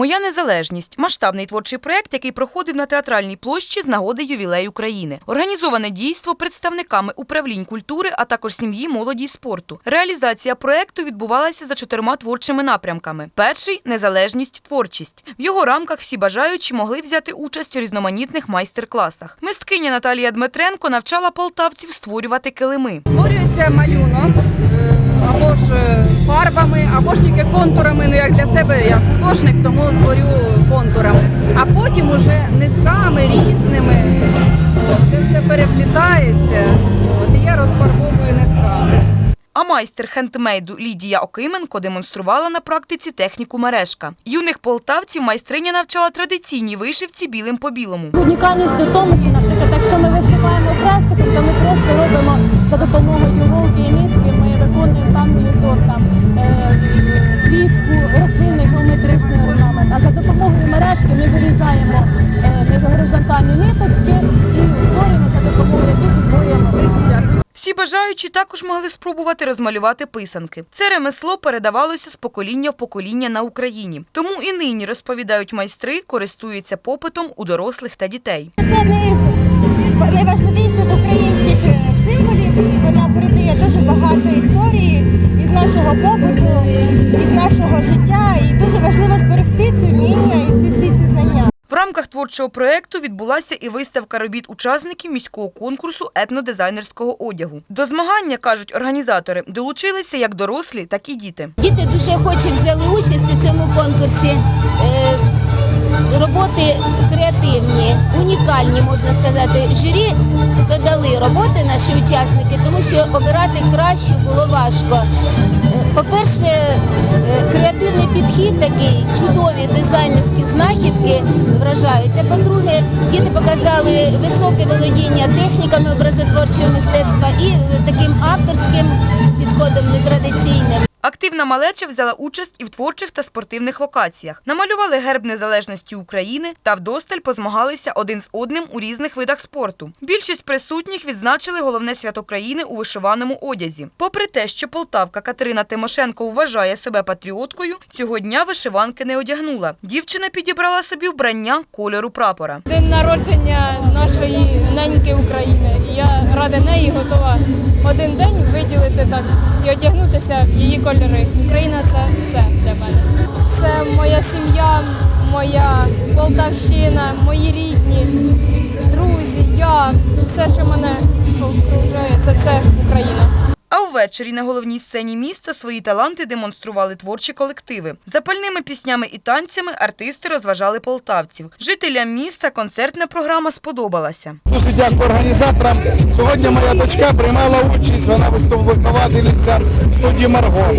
Моя незалежність масштабний творчий проект, який проходив на театральній площі з нагоди ювілею країни. Організоване дійство представниками управлінь культури, а також сім'ї, молоді й спорту. Реалізація проекту відбувалася за чотирма творчими напрямками. Перший незалежність, творчість. В його рамках всі бажаючі могли взяти участь у різноманітних майстер-класах. Мисткиня Наталія Дмитренко навчала полтавців створювати килими. Створюється малюнок е, або ж е, фарбами, або ж тільки контурами. Ну як для себе я художник, тому творю контурами. А потім уже нитками різними. Це все переплітається. От, і я розфарбовую нитками. А майстер хендмейду Лідія Окименко демонструвала на практиці техніку мережка. Юних полтавців майстриня навчала традиційній вишивці білим по білому. Унікальність у тому, що, наприклад, якщо ми вишиваємо хрестиком, то ми просто робимо за допомогою голки і нитки, бажаючі також могли спробувати розмалювати писанки. Це ремесло передавалося з покоління в покоління на Україні. Тому і нині розповідають майстри, користуються попитом у дорослих та дітей. Це одне з найважливіших українських е, символів. Вона передає дуже багато історії із нашого побуту, із нашого життя. Творчого проєкту відбулася і виставка робіт учасників міського конкурсу етнодизайнерського одягу. До змагання, кажуть організатори, долучилися як дорослі, так і діти. Діти дуже хоче взяли участь у цьому конкурсі. Роботи креативні, унікальні, можна сказати. Журі додали роботи наші учасники, тому що обирати кращу було важко. Е, По-перше, е, креативний підхід такий, чудові дизайнерські знахідки вражають. А по-друге, діти показали високе володіння техніками образотворчого мистецтва і таким авторським підходом нетрадиційним. Активна малеча взяла участь і в творчих та спортивних локаціях. Намалювали герб незалежності України та вдосталь позмагалися один з одним у різних видах спорту. Більшість присутніх відзначили головне свято країни у вишиваному одязі. Попри те, що полтавка Катерина Тимошенко вважає себе патріоткою, цього дня вишиванки не одягнула. Дівчина підібрала собі вбрання кольору прапора. День народження нашої неньки України. І я ради неї готова один день виділити так і одягнутися в її кольори. Україна це все для мене. Це моя сім'я, моя Полтавщина, мої рідні, друзі, я, все, що мене увечері на головній сцені міста свої таланти демонстрували творчі колективи. Запальними піснями і танцями артисти розважали полтавців. Жителям міста концертна програма сподобалася. Дуже дякую організаторам. Сьогодні моя дочка приймала участь, вона виховательниця студії Марго.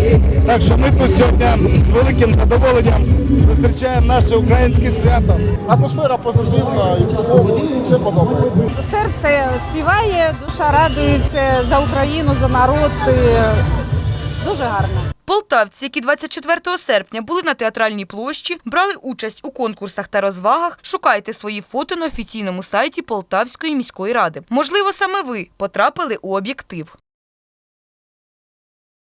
Так що ми тут сьогодні з великим задоволенням зустрічаємо наше українське свято. Атмосфера позитивна і все подобається. Серце співає, душа радується за Україну, за народ. Дуже гарно. Полтавці, які 24 серпня були на театральній площі, брали участь у конкурсах та розвагах. Шукайте свої фото на офіційному сайті Полтавської міської ради. Можливо, саме ви потрапили у об'єктив.